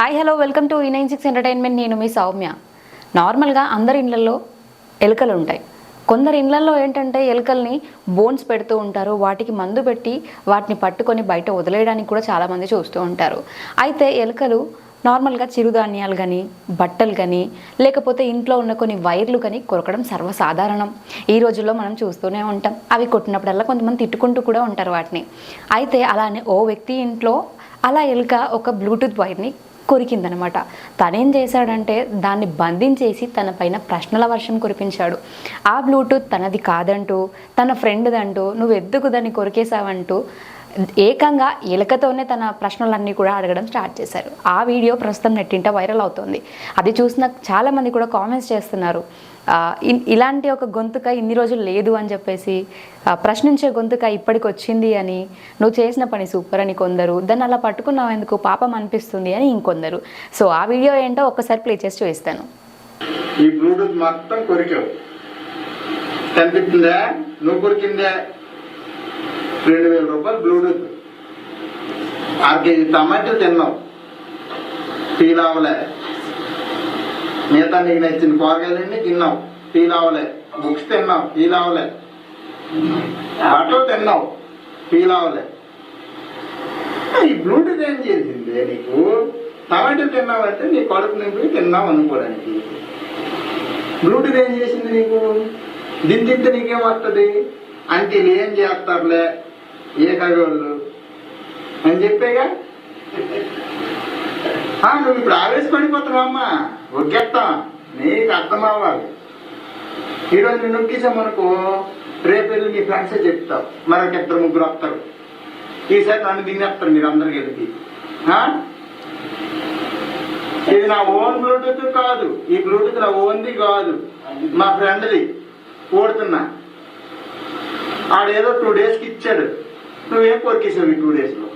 Hi hello welcome to ఈ nine six entertainment నేను మీ సౌమ్య. నార్మల్గా అందరి ఇళ్ళల్లో ఎలుకలు ఉంటాయి. కొందరు ఇళ్ళల్లో ఏంటంటే ఎలుకల్ని బోన్స్ పెడుతూ ఉంటారు. వాటికి మందు పెట్టి వాటిని పట్టుకొని బయట వదిలేయడానికి కూడా చాలామంది చూస్తూ ఉంటారు. అయితే ఎలుకలు నార్మల్గా చిరుధాన్యాలు కానీ బట్టలు కానీ లేకపోతే ఇంట్లో ఉన్న కొన్ని వైర్లు కానీ కొరకడం సర్వసాధారణం. ఈ రోజుల్లో మనం చూస్తూనే ఉంటాం. అవి కొట్టినప్పుడల్లా కొంతమంది తిట్టుకుంటూ కూడా ఉంటారు వాటిని. అయితే అలానే ఓ వ్యక్తి ఇంట్లో అలా ఎలుక ఒక బ్లూటూత్ వైర్ని కొరికిందనమాట. తనేం చేశాడంటే దాన్ని బంధించేసి తన పైన ప్రశ్నల వర్షం కురిపించాడు. ఆ బ్లూటూత్ తనది కాదంటూ తన ఫ్రెండ్దంటూ నువ్వు ఎందుకు దాన్ని కొరికేశావంటూ ఏకంగా ఎలుకతోనే తన ప్రశ్నలన్నీ కూడా అడగడం స్టార్ట్ చేశారు. ఆ వీడియో ప్రస్తుతం నెట్టింట వైరల్ అవుతుంది. అది చూసిన చాలామంది కూడా కామెంట్స్ చేస్తున్నారు. ఇలాంటి ఒక గొంతుక ఇన్ని రోజులు లేదు అని చెప్పేసి ప్రశ్నించే గొంతుక ఇప్పటికి వచ్చింది అని నువ్వు చేసిన పని సూపర్ అని కొందరు దాన్ని అలా పట్టుకున్నావు ఎందుకు పాపం అనిపిస్తుంది అని ఇంకొందరు. సో ఆ వీడియో ఏంటో ఒక్కసారి ప్లే చేసి చూపిస్తాను. ఈ బ్లూటూత్ మొత్తం కొరికావు. కనిపిస్తుందా నువ్వు కొరికిందా? రెండు వేల రూపాయలు బ్లూటూత్ అర కేజీ టమాటో తిన్నావు. ఫీల్ అవ్వలే మిగతా నీకు నచ్చిన కూరగాయలన్నీ తిన్నావు. ఫీల్ అవ్వలే బుక్స్ తిన్నావు. ఫీల్ అవ్వలే బట్టలు తిన్నావు. ఫీల్ అవ్వలే ఈ బ్లూటూత్ ఏం చేసింది నీకు? టమాటాలు తిన్నావంటే నీ కడుపు నింపి తిన్నావు అనుకోవడానికి బ్లూటూత్ ఏం చేసింది నీకు? దీని తింటే నీకేం వస్తుంది? అంటే ఏం చేస్తారులే? ఏ కగోళ్ళు అని చెప్పేగా? నువ్వు ఇప్పుడు ఆవేశపడిపోతున్నావమ్మా. ఒగ్గెత్తాం. నీకు అర్థం అవ్వాలి ఈరోజు నేను నొక్కేసామనుకో రేపు వెళ్ళి నీ ఫ్రెండ్సే చెప్తావు. మరొక ఇద్దరు ముగ్గురు వస్తారు. ఈసారి నన్ను తినేస్తారు మీరు అందరికి కలిపి. ఇది నా ఓన్ బ్లూటూత్ కాదు. ఈ బ్లూటూత్ నా ఓన్ది కాదు. మా ఫ్రెండ్ది. ఓడుతున్నా. ఆడేదో టూ డేస్కి ఇచ్చాడు. నువ్వేం కొరికేసావు ఈ టూ డేస్లో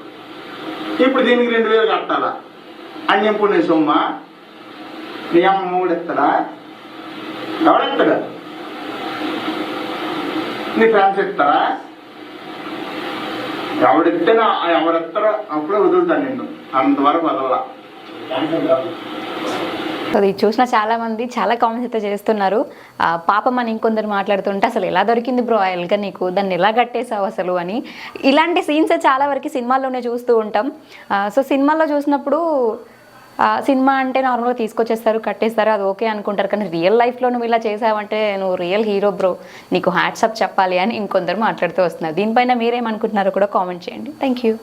ఇప్పుడు దీనికి రెండు వేలు కట్టాలా? అన్యం పుణ్య సొమ్మ? నీ అమ్మ మూడు ఎత్తడా ఎవడెత్తడా? నీ ఫ్రెండ్స్ ఎత్తారా? ఎవడెత్తినా ఎవరెత్తారో అప్పుడే వదులుతాను నిన్ను. అంతవరకు వదలలా. సో ఇది చూసిన చాలా మంది చాలా కామెంట్స్ అయితే చేస్తున్నారు. పాపం అని ఇంకొందరు మాట్లాడుతుంటే అసలు ఎలా దొరికింది బ్రో ఆ నీకు? దాన్ని ఎలా కట్టేసావు అసలు అని? ఇలాంటి సీన్స్ చాలా వరకు సినిమాల్లోనే చూస్తూ ఉంటాం. సో సినిమాల్లో చూసినప్పుడు సినిమా అంటే నార్మల్గా తీసుకొచ్చేస్తారు కట్టేస్తారు అది ఓకే అనుకుంటారు. కానీ రియల్ లైఫ్లో నువ్వు ఇలా చేసావంటే నువ్వు రియల్ హీరో బ్రో నీకు హ్యాట్సప్ చెప్పాలి అని ఇంకొందరు మాట్లాడుతూ వస్తున్నారు. దీనిపైన మీరేమనుకుంటున్నారో కూడా కామెంట్ చేయండి. Thank you